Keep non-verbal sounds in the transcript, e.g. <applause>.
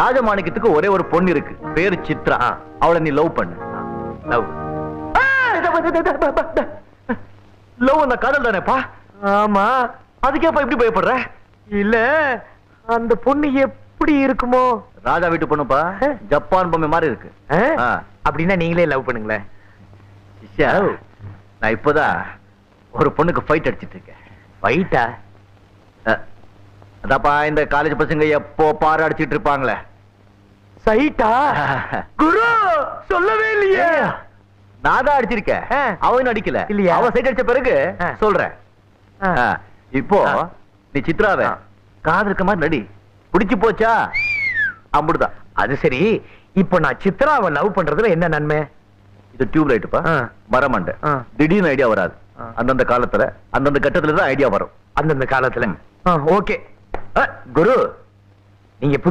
ராஜமாணிக்கத்துக்கு ஒரே ஒரு பொண்ணு இருக்கு. பேரு சித்ரா. அவளை நீ லவ் பண்ணு. லவ் லவ் அந்த காதல் தானேப்பா? ஆமா. அதுக்கேப்பா எப்படி பயப்படுற? இல்ல அந்த பொண்ணு எப்படி இருக்குமோ? ராஜா வீட்டு பொண்ணுப்பா. ஜப்பான் பொம்மை மாதிரி இருக்கு. அப்படின்னா நீங்களே லவ் பண்ணுங்களேன். நான் இப்போதான் ஒரு பொண்ணுக்கு ஃபைட் அடிச்சிட்டு இருக்கேன். ஃபைட்டா அதாப்பா இந்த காலேஜ் பசங்க எப்போ பாரு அடிச்சிட்டு இருப்பாங்களே? சைட்டா? <laughs> குரு சொல்லவே இல்லையே. நான் தான் அடிச்சிருக்கேன். அவன் அடிக்கல. இல்லையா? அவன் சைட் அடிச்ச பிறகு. சொல்றேன். இப்போ. நீ சித்ராவ ஆ. காதலுக்கு மாதிரி நடி. பிடிச்சு போச்சா? அம்புடுதான் அது சரி. இப்போ நான் சித்ராவை லவ் பண்றதுல என்ன நன்மை? இது டியூப் லைட்டுப்பா. மரமண்டை. திடீர்னு ஐடியா வராது. அந்தந்த காலத்துல அந்தந்த கட்டத்துல தான் ஐடியா வரும். அந்தந்த காலத்துல. ஓகே. குரு. நீங்க